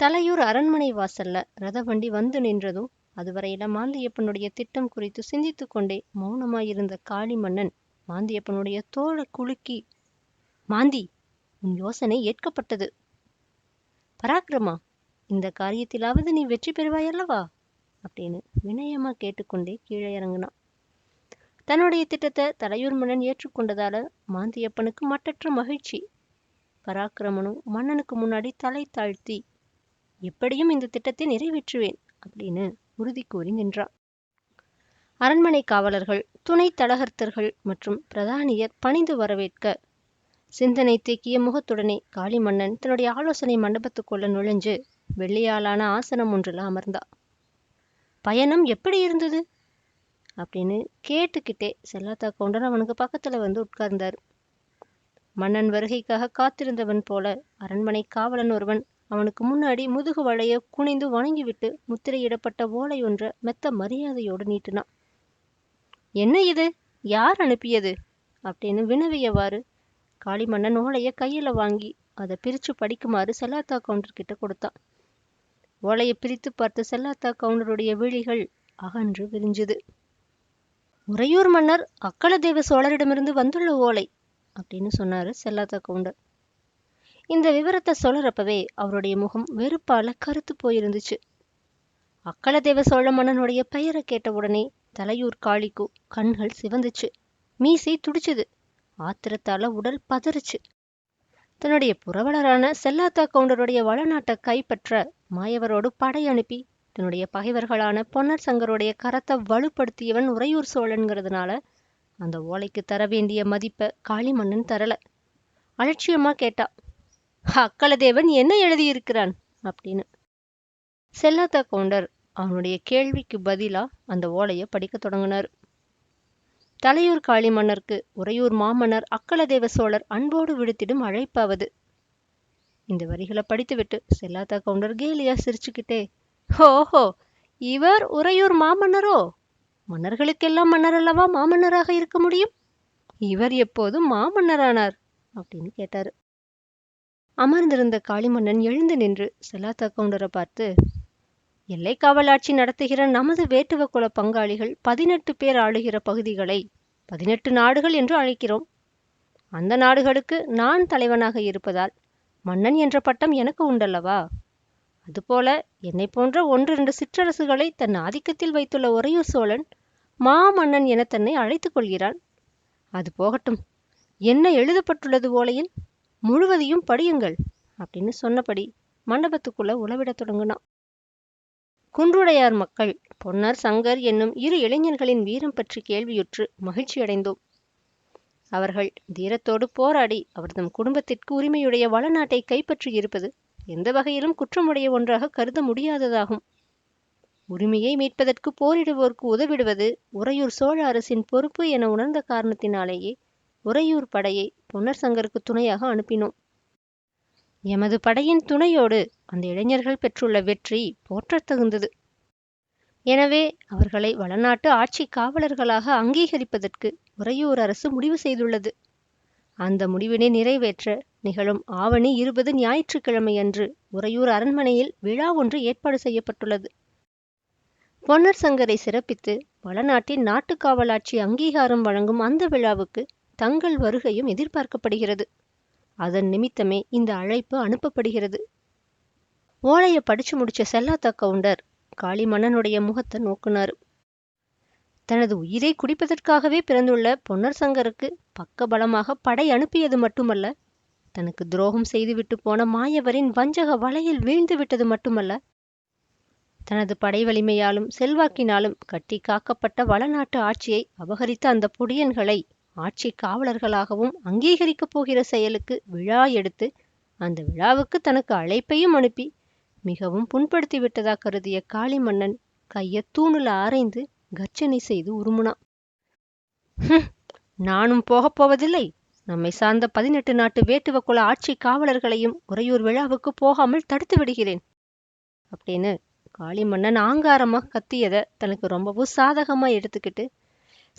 தலையூர் அரண்மனை வாசல்ல ரத வண்டி வந்து நின்றதும் அதுவரையில மாந்தியப்பனுடைய திட்டம் குறித்து சிந்தித்து கொண்டே மௌனமாயிருந்த காளி மன்னன் மாந்தியப்பனுடைய தோளை குலுக்கி மாந்தி உன் யோசனை ஏற்கப்பட்டது. பராக்கிரமா இந்த காரியத்திலாவது நீ வெற்றி பெறுவாயல்லவா? அப்படின்னு வினயமா கேட்டுக்கொண்டே கீழே இறங்கினான். தன்னுடைய திட்டத்தை தலையூர் மன்னன் ஏற்றுக்கொண்டதால மாந்தியப்பனுக்கு மட்டற்ற மகிழ்ச்சி. பராக்கிரமனும் மன்னனுக்கு முன்னாடி தலை தாழ்த்தி எப்படியும் இந்த திட்டத்தை நிறைவேற்றுவேன் அப்படின்னு உறுதி கூறி நின்றான். அரண்மனை காவலர்கள் துணை தடகர்த்தர்கள் மற்றும் பிரதானியர் பணிந்து வரவேற்க சிந்தனை தேக்கிய முகத்துடனே காளிமன்னன் தன்னுடைய ஆலோசனை மண்டபத்துக்குள்ள நுழைஞ்சு வெள்ளியாலான ஆசனம் ஒன்றில் அமர்ந்தா பயணம் எப்படி இருந்தது? அப்படின்னு கேட்டுக்கிட்டே செல்லாத்தா கவுண்டர் அவனுக்கு பக்கத்துல வந்து உட்கார்ந்தார். மன்னன் வருகைக்காக காத்திருந்தவன் போல அரண்மனை காவலன் ஒருவன் அவனுக்கு முன்னாடி முதுகு வளைய குனிந்து வணங்கிவிட்டு முத்திரையிடப்பட்ட ஓலை ஒன்ற மெத்த மரியாதையோடு நீட்டினான். என்ன இது? யார் அனுப்பியது? அப்படின்னு வினவியவாறு காளிமன்னன் ஓலைய கையில வாங்கி அதை பிரித்து படிக்குமாறு செல்லாத்தா கவுண்டர் கிட்ட கொடுத்தான். ஓலையை பிரித்து பார்த்து செல்லாத்தா கவுண்டருடைய விழிகள் அகன்று விரிஞ்சுது. உறையூர் மன்னர் அக்களதேவ சோழரிடமிருந்து வந்துள்ள ஓலை அப்படின்னு சொன்னாரு செல்லாத்தா கவுண்டர் இந்த விவரத்தை சொல்றப்பவே அவருடைய முகம் வெறுப்பால கருத்து போயிருந்துச்சு. அக்கலதேவ சோழ மன்னனுடைய பெயரை கேட்ட உடனே தலையூர் காளிக்கு கண்கள் சிவந்துச்சு. மீசை துடிச்சுது. ஆத்திரத்தால உடல் பதறுச்சு. தன்னுடைய புரவலரான செல்லாத்தா கவுண்டருடைய வளநாட்டை கைப்பற்ற மாயவரோடு படை அனுப்பி தன்னுடைய பகைவர்களான பொன்னர் சங்கருடைய கரத்தை வலுப்படுத்தியவன் உறையூர் சோழன்கிறதுனால அந்த ஓலைக்கு தர வேண்டிய மதிப்பை காளிமன்னன் தரல. அலட்சியமா கேட்டா அக்கலதேவன் என்ன எழுதியிருக்கிறான்? அப்படின்னு. செல்லாத்தா கவுண்டர் அவனுடைய கேள்விக்கு பதிலா அந்த ஓலையை படிக்க தொடங்கினார். தலையூர் காளி மன்னருக்கு உறையூர் மாமன்னர் அக்கலதேவ சோழர் அன்போடு விடுத்திடும் அழைப்பாவது. இந்த வரிகளை படித்துவிட்டு செல்லாத்தா கவுண்டர் கேலியா சிரிச்சுக்கிட்டே ஓஹோ இவர் உறையூர் மாமன்னரோ? மன்னர்களுக்கெல்லாம் மன்னர் அல்லவா மாமன்னராக இருக்க முடியும்? இவர் எப்போதும் மாமன்னரானார் அப்படின்னு கேட்டாரு. அமர்ந்திருந்த காளிமன்னன் எழுந்து நின்று செல்லாத்தா கவுண்டரை பார்த்து எல்லை காவலாட்சி நடத்துகிற நமது வேட்டுவ குல பங்காளிகள் பதினெட்டு பேர் ஆளுகிற பகுதிகளை பதினெட்டு நாடுகள் என்று அழைக்கிறோம். அந்த நாடுகளுக்கு நான் தலைவனாக இருப்பதால் மன்னன் என்ற பட்டம் எனக்கு உண்டல்லவா? அதுபோல என்னை போன்ற ஒன்று இரண்டு சிற்றரசுகளை தன் ஆதிக்கத்தில் வைத்துள்ள உறையூர் சோழன் மாமன்னன் என தன்னை அழைத்துக் கொள்கிறான். அது போகட்டும். என்ன எழுதப்பட்டுள்ளது ஓலையில்? முழுவதையும் படியுங்கள் அப்படின்னு சொன்னபடி மண்டபத்துக்குள்ள உளவிடத் தொடங்கினான். குன்றுடையார் மக்கள் பொன்னர் சங்கர் என்னும் இரு இளைஞர்களின் வீரம் பற்றி கேள்வியுற்று மகிழ்ச்சியடைந்தோம் அவர்கள் தீரத்தோடு போராடி அவர்தம் குடும்பத்திற்கு உரிமையுடைய வளநாட்டை கைப்பற்றியிருப்பது எந்த வகையிலும் குற்றமுடைய ஒன்றாக கருத முடியாததாகும். உரிமையை மீட்பதற்கு போரிடுவோருக்கு உதவிடுவது உறையூர் சோழ அரசின் பொறுப்பு என உணர்ந்த காரணத்தினாலேயே உறையூர் படையை பொன்னர் சங்கருக்கு துணையாக அனுப்பினோம். எமது படையின் துணையோடு அந்த இளைஞர்கள் பெற்றுள்ள வெற்றி போற்றத் தகுந்தது எனவே அவர்களை வளநாட்டு ஆட்சி காவலர்களாக அங்கீகரிப்பதற்கு உறையூர் அரசு முடிவு செய்துள்ளது. அந்த முடிவினை நிறைவேற்ற நிகழும் ஆவணி இருபது ஞாயிற்றுக்கிழமையன்று உறையூர் அரண்மனையில் விழா ஒன்று ஏற்பாடு செய்யப்பட்டுள்ளது. பொன்னர் சங்கரை சிறப்பித்து வளநாட்டின் நாட்டுக்காவலாட்சி அங்கீகாரம் வழங்கும் அந்த விழாவுக்கு தங்கள் வருகையும் எதிர்பார்க்கப்படுகிறது. அதன் நிமித்தமே இந்த அழைப்பு அனுப்பப்படுகிறது. ஓலைய படிச்சு முடிச்ச செல்லாத்தா கவுண்டர் காளிமன்னனுடைய முகத்தை நோக்குனார். தனது உயிரை குடிப்பதற்காகவே பிறந்துள்ள பொன்னர் சங்கருக்கு பக்கபலமாக படை அனுப்பியது மட்டுமல்ல தனக்கு துரோகம் செய்துவிட்டு போன மாயவரின் வஞ்சக வலையில் வீழ்ந்து விட்டது மட்டுமல்ல தனது படை வலிமையாலும் செல்வாக்கினாலும் கட்டி காக்கப்பட்ட வளநாட்டு ஆட்சியை அபகரித்த அந்த புடியன்களை ஆட்சி காவலர்களாகவும் அங்கீகரிக்கப் போகிற செயலுக்கு விழா எடுத்து அந்த விழாவுக்கு தனக்கு அழைப்பையும் அனுப்பி மிகவும் புண்படுத்தி விட்டதாக கருதிய காளி மன்னன் கைய தூணுல ஆரைந்து கர்ஜனை செய்து உருமுனான். "ஹும், நானும் போகப் போவதில்லை. நம்மை சார்ந்த பதினெட்டு நாட்டு வேட்டுவ குல ஆட்சி காவலர்களையும் உறையூர் விழாவுக்கு போகாமல் தடுத்து விடுகிறேன். அப்படின்னு காளி மன்னன் ஆங்காரமா கத்தியத தனக்கு ரொம்பவும் சாதகமா எடுத்துக்கிட்டு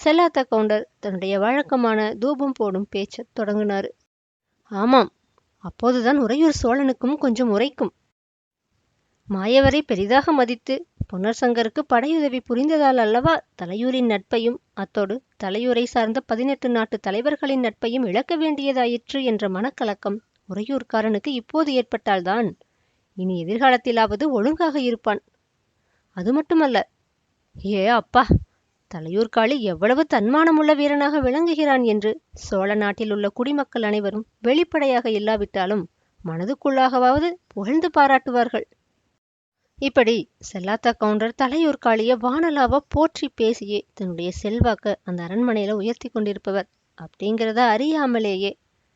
செல்லாத்த கவுண்டர் தன்னுடைய வழக்கமான தூபம் போடும் பேச்ச தொடங்கினார். ஆமாம் அப்போதுதான் உறையூர் சோழனுக்கும் கொஞ்சம் உரைக்கும். மாயவரை பெரிதாக மதித்து பொன்னர் சங்கருக்கு படையுதவி புரிந்ததால் அல்லவா தலையூரின் நட்பையும் அத்தோடு தலையூரை சார்ந்த பதினெட்டு நாட்டு தலைவர்களின் நட்பையும் இழக்க வேண்டியதாயிற்று என்ற மனக்கலக்கம் உறையூர்காரனுக்கு இப்போது ஏற்பட்டால்தான். இனி எதிர்காலத்திலாவது ஒழுங்காக இருப்பான். அது மட்டுமல்ல ஏ அப்பா! தலையூர்காளி எவ்வளவு தன்மானமுள்ள வீரனாக விளங்குகிறான் என்று சோழ நாட்டில் உள்ள குடிமக்கள் அனைவரும் வெளிப்படையாக இல்லாவிட்டாலும் மனதுக்குள்ளாகவாவது புகழ்ந்து பாராட்டுவார்கள். இப்படி செல்லாத்தா கவுண்டர் தலையூர் காளிய வானலாவா போற்றி பேசியே தன்னுடைய செல்வாக்க அந்த அரண்மனையில உயர்த்தி கொண்டிருப்பவர். அப்படிங்கிறத அறியாமலேயே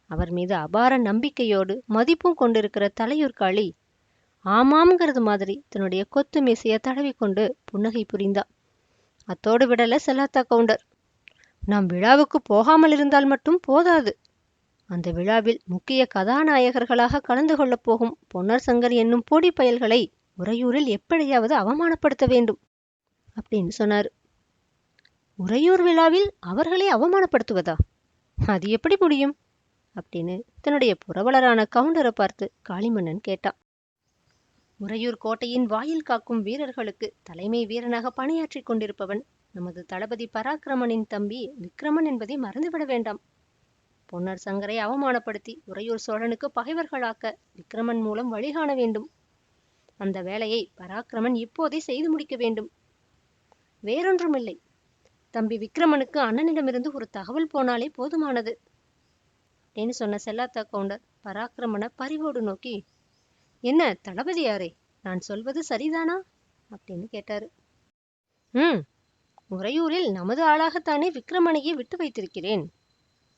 அவர் மீது அபார நம்பிக்கையோடு மதிப்பும் கொண்டிருக்கிற தலையூர் காளி ஆமாம்ங்கிறது மாதிரி தன்னுடைய கொத்து மீசையை தடவிக்கொண்டு புன்னகை புரிந்தா. அத்தோடு விடல செல்லாத்தா கவுண்டர். நாம் விழாவுக்கு போகாமல் இருந்தால் மட்டும் போதாது. அந்த விழாவில் முக்கிய கதாநாயகர்களாக கலந்து கொள்ளப் போகும் பொன்னர் சங்கர் என்னும் பொடி பயல்களை உறையூரில் எப்படியாவது அவமானப்படுத்த வேண்டும் அப்படின்னு சொன்னார். உறையூர் விழாவில் அவர்களை அவமானப்படுத்துவதா? அது எப்படி முடியும்? அப்படின்னு தன்னுடைய புரவலரான கவுண்டரை பார்த்து காளிமன்னன் கேட்டான். உறையூர் கோட்டையின் வாயில் காக்கும் வீரர்களுக்கு தலைமை வீரனாக பணியாற்றிக் கொண்டிருப்பவன் நமது தளபதி பராக்கிரமனின் தம்பி விக்கிரமன் என்பதை மறந்துவிட வேண்டாம். பொன்னர் சங்கரை அவமானப்படுத்தி உறையூர் சோழனுக்கு பகைவர்களாக்க விக்கிரமன் மூலம் வழிகாண வேண்டும். அந்த வேலையை பராக்கிரமன் இப்போதே செய்து முடிக்க வேண்டும். வேறொன்றுமில்லை. தம்பி விக்கிரமனுக்கு அண்ணனிடமிருந்து ஒரு தகவல் போனாலே போதுமானது. அப்படின்னு சொன்ன செல்லாத்தா கவுண்டர் பராக்கிரமனை பரிவோடு நோக்கி என்ன தளபதியாரே நான் சொல்வது சரிதானா? அப்படின்னு கேட்டாரு. ம் உறையூரில் நமது ஆளாகத்தானே விக்ரமனையே விட்டு வைத்திருக்கிறேன்.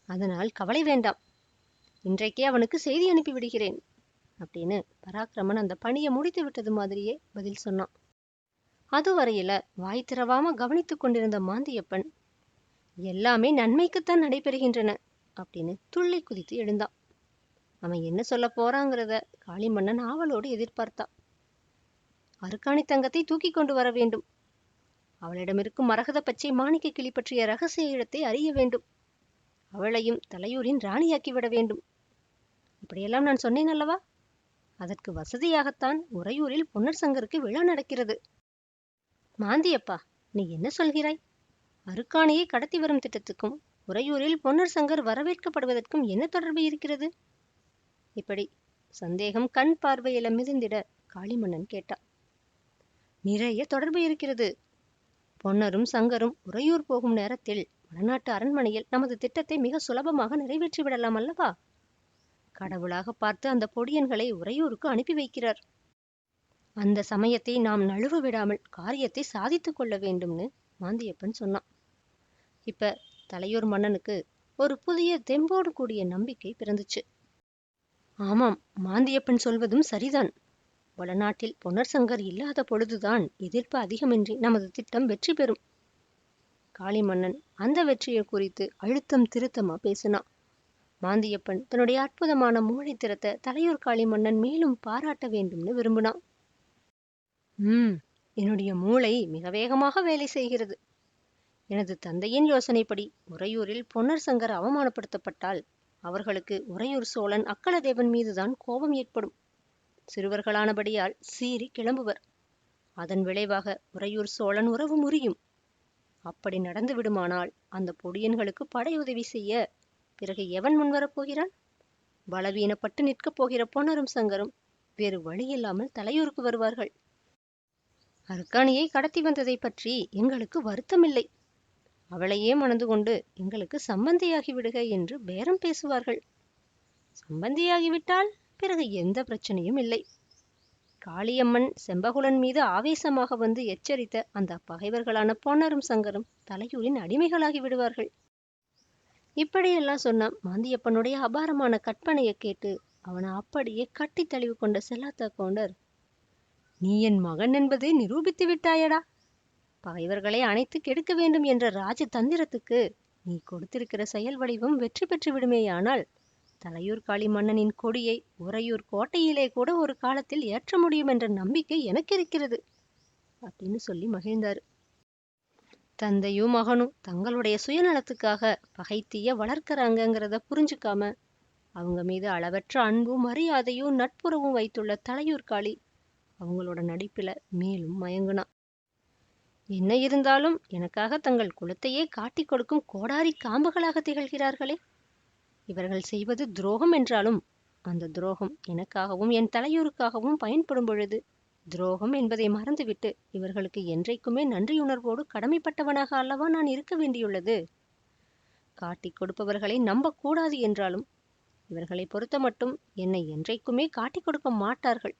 அதனால் கவலை வேண்டாம். இன்றைக்கே அவனுக்கு செய்தி அனுப்பி விடுகிறேன். அப்படின்னு பராக்கிரமன் அந்த பணியை முடித்து விட்டது மாதிரியே பதில் சொன்னான். அதுவரையில வாய் திறவாம கவனித்து கொண்டிருந்த மாந்தியப்பன் எல்லாமே நன்மைக்குத்தான் நடைபெறுகின்றன அப்படின்னு துள்ளி குதித்து எழுந்தான். அவன் என்ன சொல்ல போறாங்கிறத காளிமன்னன் ஆவலோடு எதிர்பார்த்தான் அருக்காணி தங்கத்தை தூக்கி கொண்டு வர வேண்டும். அவளிடமிருக்கும் மரகத பச்சை மாணிக்க கிளி பற்றிய ரகசிய இடத்தை அறிய வேண்டும். அவளையும் தலையூரின் ராணியாக்கி விட வேண்டும். இப்படியெல்லாம் நான் சொன்னேன் அல்லவா? அதற்கு வசதியாகத்தான் உறையூரில் பொன்னர் சங்கருக்கு விழா நடக்கிறது. மாந்தியப்பா நீ என்ன சொல்கிறாய்? அருக்காணியை கடத்தி வரும் திட்டத்துக்கும் உறையூரில் பொன்னர் சங்கர் வரவேற்கப்படுவதற்கும் என்ன தொடர்பு இருக்கிறது? இப்படி சந்தேகம் கண் பார்வையில மிதந்திட காளிமன்னன் கேட்டான். நிறைய தொடர்பு இருக்கிறது. பொன்னரும் சங்கரும் உறையூர் போகும் நேரத்தில் வடநாட்டு அரண்மனையில் நமது திட்டத்தை மிக சுலபமாக நிறைவேற்றி விடலாம் அல்லவா? கடவுளாக பார்த்து அந்த பொடியன்களை உறையூருக்கு அனுப்பி வைக்கிறார். அந்த சமயத்தை நாம் நழுவ விடாமல் காரியத்தை சாதித்து கொள்ள வேண்டும்னு மாந்தியப்பன் சொன்னான். இப்ப தலையூர் மன்னனுக்கு ஒரு புதிய தெம்போடு கூடிய நம்பிக்கை பிறந்துச்சு. ஆமாம் மாந்தியப்பன் சொல்வதும் சரிதான். வடநாட்டில் பொன்னர் சங்கர் இல்லாத பொழுதுதான் எதிர்ப்பு அதிகமின்றி நமது திட்டம் வெற்றி பெறும். காளிமன்னன் அந்த வெற்றியை குறித்து அழுத்தம் திருத்தமா பேசினான். மாந்தியப்பன் தன்னுடைய அற்புதமான மூளை திறத்த தலையூர் காளிமன்னன் மேலும் பாராட்ட வேண்டும்னு விரும்பினான். ம் என்னுடைய மூளை மிக வேகமாக வேலை செய்கிறது. எனது தந்தையின் யோசனைப்படி உறையூரில் பொன்னர் சங்கர் அவமானப்படுத்தப்பட்டால் அவர்களுக்கு உறையூர் சோழன் அக்கலதேவன் மீதுதான் கோபம் ஏற்படும். சிறுவர்களானபடியால் சீறி கிளம்புவர். அதன் விளைவாக உறையூர் சோழன் உறவு முறியும். அப்படி நடந்து விடுமானால் அந்த பொடியன்களுக்கு படையுதவி செய்ய பிறகு எவன் முன்வரப் போகிறான்? பலவீனப்பட்டு நிற்கப் போகிற பொன்னரும் சங்கரும் வேறு வழியில்லாமல் தலையூருக்கு வருவார்கள். அருக்காணியை கடத்தி வந்ததை பற்றி எங்களுக்கு வருத்தமில்லை. அவளையே மணந்து கொண்டு எங்களுக்கு சம்பந்தியாகி விடுக என்று பேரம் பேசுவார்கள். சம்பந்தியாகிவிட்டால் பிறகு எந்த பிரச்சனையும் இல்லை. காளியம்மன் செம்பகுலன் மீது ஆவேசமாக வந்து எச்சரித்த அந்த பகைவர்களான பொன்னரும் சங்கரும் தலையூரின் அடிமைகளாகி விடுவார்கள். இப்படியெல்லாம் சொன்ன மாந்தியப்பனுடைய அபாரமான கற்பனையை கேட்டு அவனை அப்படியே கட்டி தழுவி கொண்ட செல்லாத்தா கவுண்டர் நீ என் மகன் என்பதை நிரூபித்து விட்டாயடா. பகைவர்களை அணைத்து கெடுக்க வேண்டும் என்ற ராஜ தந்திரத்துக்கு நீ கொடுத்திருக்கிற செயல் வடிவம் வெற்றி பெற்று விடுமேயானால் தலையூர் காளி மன்னனின் கொடியை உறையூர் கோட்டையிலே கூட ஒரு காலத்தில் ஏற்ற முடியும் என்ற நம்பிக்கை எனக்கு இருக்கிறது அப்படின்னு சொல்லி மகிழ்ந்தாரு. தந்தையும் மகனும் தங்களுடைய சுயநலத்துக்காக பகைத்தீய வளர்க்கறாங்கங்கிறத புரிஞ்சுக்காம அவங்க மீது அளவற்ற அன்பும் மரியாதையும் நட்புறவும் வைத்துள்ள தலையூர் காளி அவங்களோட நடிப்பில் மேலும் மயங்குனான். என்ன இருந்தாலும் எனக்காக தங்கள் குலத்தையே காட்டிக் கொடுக்கும் கோடாரி காம்புகளாக திகழ்கிறார்களே. இவர்கள் செய்வது துரோகம் என்றாலும் அந்த துரோகம் எனக்காகவும் என் தலையூருக்காகவும் பயன்படும் பொழுது துரோகம் என்பதை மறந்துவிட்டு இவர்களுக்கு என்றைக்குமே நன்றியுணர்வோடு கடமைப்பட்டவனாக அல்லவா நான் இருக்க வேண்டியுள்ளது? காட்டிக் கொடுப்பவர்களை நம்பக்கூடாது என்றாலும் இவர்களை பொறுத்த மட்டும் என்னை என்றைக்குமே காட்டிக் கொடுக்க மாட்டார்கள்.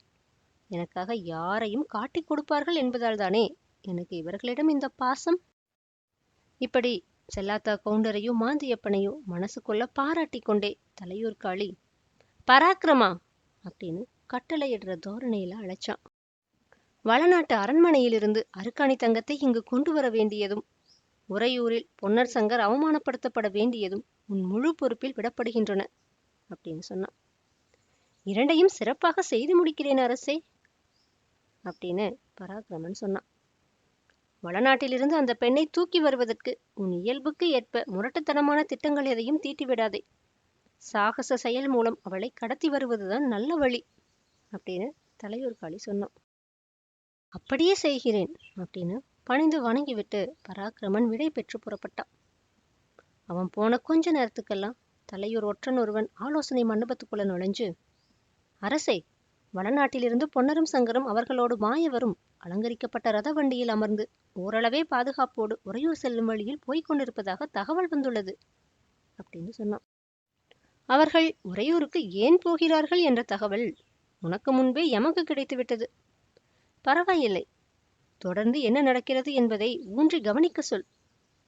எனக்காக யாரையும் காட்டிக் கொடுப்பார்கள் என்பதால்தானே எனக்கு இவர்களிடம் இந்த பாசம். இப்படி செல்லாத்தா கவுண்டரையோ மாந்தியப்பனையோ மனசுக்குள்ள பாராட்டி கொண்டே தலையூர் காளி பராக்கிரமா! அப்படின்னு கட்டளையிடுற தோரணையில அழைச்சான். வளநாட்டு அரண்மனையிலிருந்து அருக்காணி தங்கத்தை இங்கு கொண்டு வர வேண்டியதும் உறையூரில் பொன்னர் சங்கர் அவமானப்படுத்தப்பட வேண்டியதும் உன் முழு பொறுப்பில் விடப்படுகின்றன அப்படின்னு சொன்னான். இரண்டையும் சிறப்பாக செய்து முடிக்கிறேன் அரசே! அப்படின்னு பராக்கிரமன் சொன்னான். வளநாட்டிலிருந்து அந்த பெண்ணை தூக்கி வருவதற்கு உன் இயல்புக்கு ஏற்ப முரட்டுத்தனமான திட்டங்கள் எதையும் தீட்டிவிடாதே. சாகச செயல் மூலம் அவளை கடத்தி வருவதுதான் நல்ல வழி அப்படின்னு தலையூர் காளி சொன்னான். அப்படியே செய்கிறேன் அப்படின்னு பணிந்து வணங்கிவிட்டு பராக்கிரமன் விடை பெற்று புறப்பட்டான். அவன் போன கொஞ்ச நேரத்துக்கெல்லாம் தலையூர் ஒற்றன் ஒருவன் ஆலோசனை மண்டபத்துக்குள்ள நுழைஞ்சு அரசே வடநாட்டிலிருந்து பொன்னரும் சங்கரும் அவர்களோடு மாயவரும் அலங்கரிக்கப்பட்ட ரத வண்டியில் அமர்ந்து ஓரளவே பாதுகாப்போடு உறையூர் செல்லும் வழியில் போய்க் கொண்டிருப்பதாக தகவல் வந்துள்ளது அப்படின்னு சொன்னான். அவர்கள் உறையூருக்கு ஏன் போகிறார்கள் என்ற தகவல் உனக்கு முன்பே எமக்கு கிடைத்துவிட்டது. பரவாயில்லை. தொடர்ந்து என்ன நடக்கிறது என்பதை ஊன்றி கவனிக்க சொல்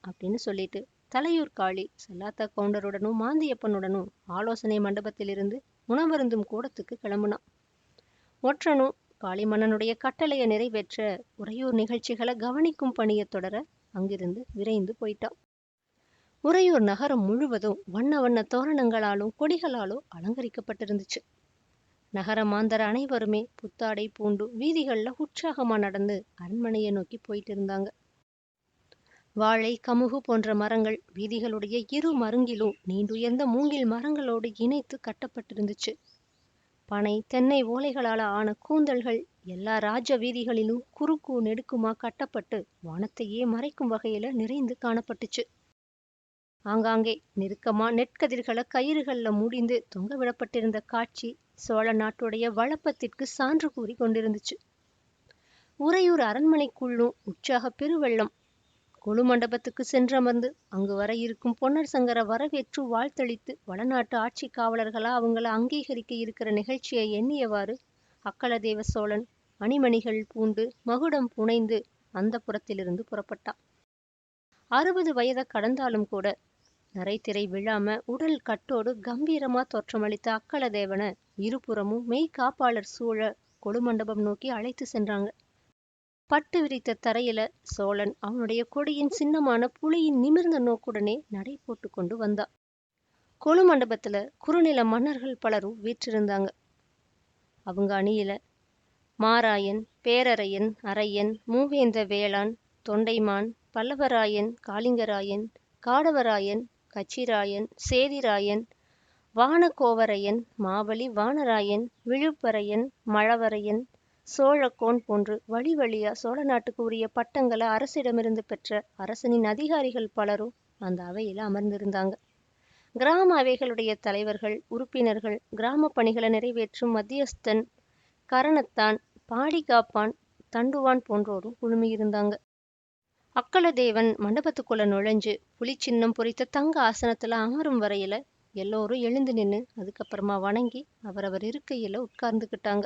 அப்படின்னு சொல்லிட்டு தலையூர் காளி செல்லாத்தா கவுண்டருடனும் மாந்தியப்பனுடனும் ஆலோசனை மண்டபத்திலிருந்து உணவருந்தும் கூடத்துக்கு கிளம்புனான். ஒற்றனோ காளிமன்னனுடைய கட்டளையை நிறைவேற்ற உறையூர் நிகழ்ச்சிகளை கவனிக்கும் பணியை தொடர அங்கிருந்து விரைந்து போயிட்டான். உறையூர் நகரம் முழுவதும் வண்ண வண்ண தோரணங்களாலும் கொடிகளாலும் அலங்கரிக்கப்பட்டிருந்துச்சு. நகர மாந்தர் அனைவருமே புத்தாடை பூண்டு வீதிகள்ல உற்சாகமா நடந்து அரண்மனையை நோக்கி போயிட்டு இருந்தாங்க. வாழை கமுகு போன்ற மரங்கள் வீதிகளுடைய இரு மருங்கிலும் நீண்டுயர்ந்த மூங்கில் மரங்களோடு இணைத்து கட்டப்பட்டிருந்துச்சு. பனை தென்னை ஓலைகளால் ஆன கூந்தல்கள் எல்லா ராஜ வீதிகளிலும் குறுக்கு நெடுக்குமா கட்டப்பட்டு வானத்தையே மறைக்கும் வகையில நிறைந்து காணப்பட்டுச்சு. ஆங்காங்கே நெருக்கமா நெற்கதிர்களை கயிறுகள்ல முடிந்து தொங்கவிடப்பட்டிருந்த காட்சி சோழ நாட்டுடைய வளப்பத்திற்கு சான்று கூறி கொண்டிருந்துச்சு. உறையூர் அரண்மனைக்குள்ளும் உற்சாக பெருவெள்ளம் கொழு மண்டபத்துக்கு சென்றமர்ந்து அங்கு வர இருக்கும் பொன்னர் சங்கர வரவேற்று வாழ்த்தளித்து வடநாட்டு ஆட்சி காவலர்களா அவங்கள அங்கீகரிக்க இருக்கிற நிகழ்ச்சியை எண்ணியவாறு அக்கலதேவ சோழன் அணிமணிகள் பூண்டு மகுடம் புனைந்து அந்த புறத்திலிருந்து புறப்பட்டான். அறுபது வயதை கடந்தாலும் கூட நரைத்திரை விழாம உடல் கட்டோடு கம்பீரமா தோற்றமளித்த அக்கலதேவனை இருபுறமும் மெய்காப்பாளர் சூழ சூழ கொழுமண்டபம் நோக்கி அழைத்து சென்றாங்க. பட்டு விரித்த தரையில சோழன் அவனுடைய கொடியின் சின்னமான புலியின் நிமிர்ந்த நோக்குடனே நடை போட்டு கொண்டு வந்தான் கொழு மண்டபத்துல குறுநில மன்னர்கள் பலரும் வீற்றிருந்தாங்க. அவங்க அணியில மாராயன் பேரரையன் அரையன் மூவேந்த வேளான் தொண்டைமான் பல்லவராயன் காளிங்கராயன் காடவராயன் கச்சிராயன் சேதிராயன் வானகோவரையன் மாவலி வானராயன் விழுப்பரையன் மழவரையன் சோழக்கோன் போன்று வழி வழியா சோழ நாட்டுக்கு உரிய பட்டங்களை அரசிடமிருந்து பெற்ற அரசனின் அதிகாரிகள் பலரும் அந்த அவையில அமர்ந்திருந்தாங்க. கிராம அவைகளுடைய தலைவர்கள் உறுப்பினர்கள் கிராம பணிகளை நிறைவேற்றும் மத்தியஸ்தன் கரணத்தான் பாடிகாப்பான் தண்டுவான் போன்றோரும் குழுமியிருந்தாங்க. அக்கலதேவன் மண்டபத்துக்குள்ள நுழைஞ்சு புலிச்சின்னம் பொறித்த தங்க ஆசனத்துல அமரும் வரையில எல்லோரும் எழுந்து நின்னு அதுக்கப்புறமா வணங்கி அவரவர் இருக்கையில உட்கார்ந்துக்கிட்டாங்க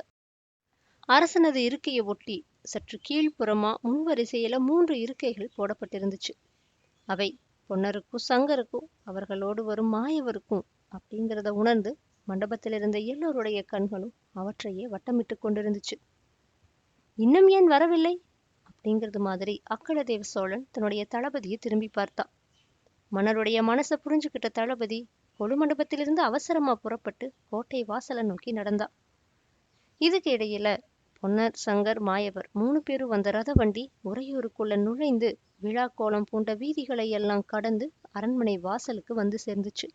அரசனது இருக்கையை ஒட்டி சற்று கீழ்ப்புறமா முன்வரிசையில மூன்று இருக்கைகள் போடப்பட்டிருந்துச்சு. அவை பொன்னருக்கும் சங்கருக்கும் அவர்களோடு வரும் மாயவருக்கும் அப்படிங்கிறத உணர்ந்து மண்டபத்திலிருந்த எல்லோருடைய கண்களும் அவற்றையே வட்டமிட்டு கொண்டிருந்துச்சு. இன்னும் ஏன் வரவில்லை? அப்படிங்கிறது மாதிரி அக்கலதேவ சோழன் தன்னுடைய தளபதியை திரும்பி பார்த்தா. மன்னருடைய மனசை புரிஞ்சுக்கிட்ட தளபதி கொழு மண்டபத்திலிருந்து அவசரமா புறப்பட்டு கோட்டை வாசலை நோக்கி நடந்தா. இதுக்கு இடையில பொன்னர் சங்கர் மாயவர் மூணு பேரும் வந்த ரத வண்டி உறையூருக்குள்ள நுழைந்து விழா கோலம் பூண்ட வீதிகளை எல்லாம் கடந்து அரண்மனை வாசலுக்கு வந்து சேர்ந்துச்சு.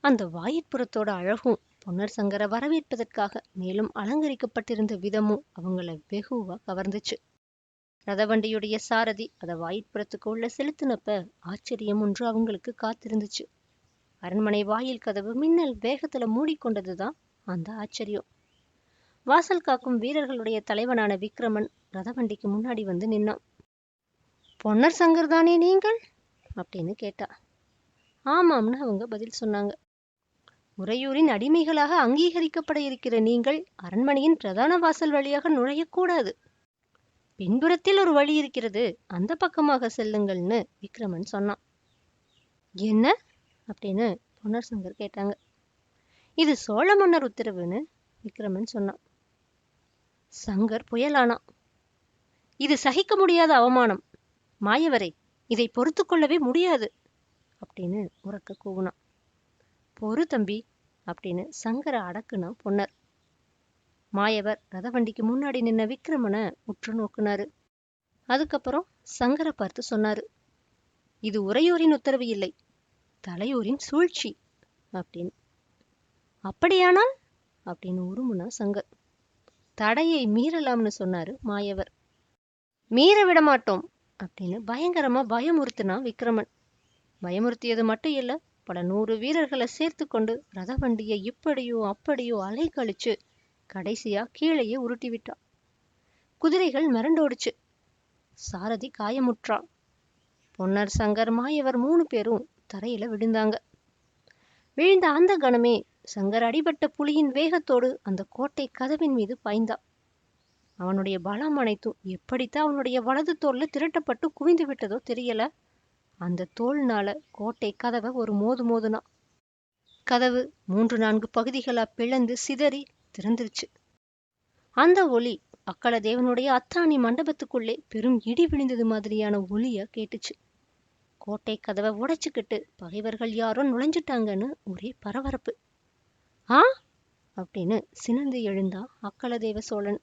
அந்த வாயிற்புறத்தோட அழகும் பொன்னர் சங்கரை வரவேற்பதற்காக மேலும் அலங்கரிக்கப்பட்டிருந்த விதமும் அவங்கள வெகுவா கவர்ந்துச்சு. ரதவண்டியுடைய சாரதி அதை வாயிற்புறத்துக்கு உள்ள செலுத்தினப்ப ஆச்சரியம் ஒன்று அவங்களுக்கு காத்திருந்துச்சு. அரண்மனை வாயில் கதவு மின்னல் வேகத்துல மூடிக்கொண்டதுதான் அந்த ஆச்சரியம். வாசல் காக்கும் வீரர்களுடைய தலைவனான விக்ரமன் ரதவண்டிக்கு முன்னாடி வந்து நின்னான். பொன்னர் சங்கர் தானே நீங்கள்? அப்படின்னு கேட்டா. ஆமாம்னு அவங்க பதில் சொன்னாங்க. உறையூரின் அடிமைகளாக அங்கீகரிக்கப்பட இருக்கிற நீங்கள் அரண்மனையின் பிரதான வாசல் வழியாக நுழையக்கூடாது. பின்புறத்தில் ஒரு வழி இருக்கிறது. அந்த பக்கமாக செல்லுங்கள்னு விக்ரமன் சொன்னான். என்ன? அப்படின்னு பொன்னர் சங்கர் கேட்டாங்க. இது சோழ மன்னர் உத்தரவுன்னு விக்ரமன் சொன்னான். சங்கர் புயலானான். இது சகிக்க முடியாத அவமானம். மாயவரை இதை பொறுத்து கொள்ளவே முடியாது அப்படின்னு உறக்க கூவுனான். பொறு தம்பி அப்படின்னு சங்கரை அடக்குனா பொன்னர். மாயவர் ரதவண்டிக்கு முன்னாடி நின்ன விக்ரமனை உற்று நோக்குனாரு. அதுக்கப்புறம் சங்கரை பார்த்து சொன்னாரு இது உறையூரின் உத்தரவு இல்லை தலையூரின் சூழ்ச்சி அப்படின்னு. அப்படியானால்? அப்படின்னு உருமுனா சங்கர். தடையை மீறலாம்னு சொன்னாரு மாயவர். மீற விட மாட்டோம் அப்படின்னு பயங்கரமா பயமுறுத்தினா விக்ரமன். பயமுறுத்தியது மட்டும் இல்ல பல நூறு வீரர்களை சேர்த்து கொண்டு ரதவண்டியை இப்படியோ அப்படியோ அலை கழிச்சு கடைசியா கீழேயே உருட்டி விட்டான். குதிரைகள் மிரண்டோடுச்சு. சாரதி காயமுற்றான். பொன்னர் சங்கர் மாயவர் மூணு பேரும் தரையில விழுந்தாங்க. விழுந்த அந்த கணமே சங்கர் அடிபட்ட புலியின் வேகத்தோடு அந்த கோட்டை கதவின் மீது பாய்ந்தான். அவனுடைய பலம் அனைத்தும் எப்படித்தான் அவனுடைய வலது தோல்ல திரட்டப்பட்டு குவிந்து விட்டதோ தெரியல. அந்த தோல்னால கோட்டை கதவை ஒரு மோது மோதுனா. கதவு மூன்று நான்கு பகுதிகளா பிளந்து சிதறி திறந்துருச்சு. அந்த ஒளி அக்கல தேவனுடைய அத்தாணி மண்டபத்துக்குள்ளே பெரும் இடி விழுந்தது மாதிரியான ஒலியா கேட்டுச்சு. கோட்டை கதவை உடைச்சுக்கிட்டு பகைவர்கள் யாரோ நுழைஞ்சிட்டாங்கன்னு ஒரே பரபரப்பு. ஆ? அப்படின்னு சினந்து எழுந்தான் அக்கலதேவ சோழன்.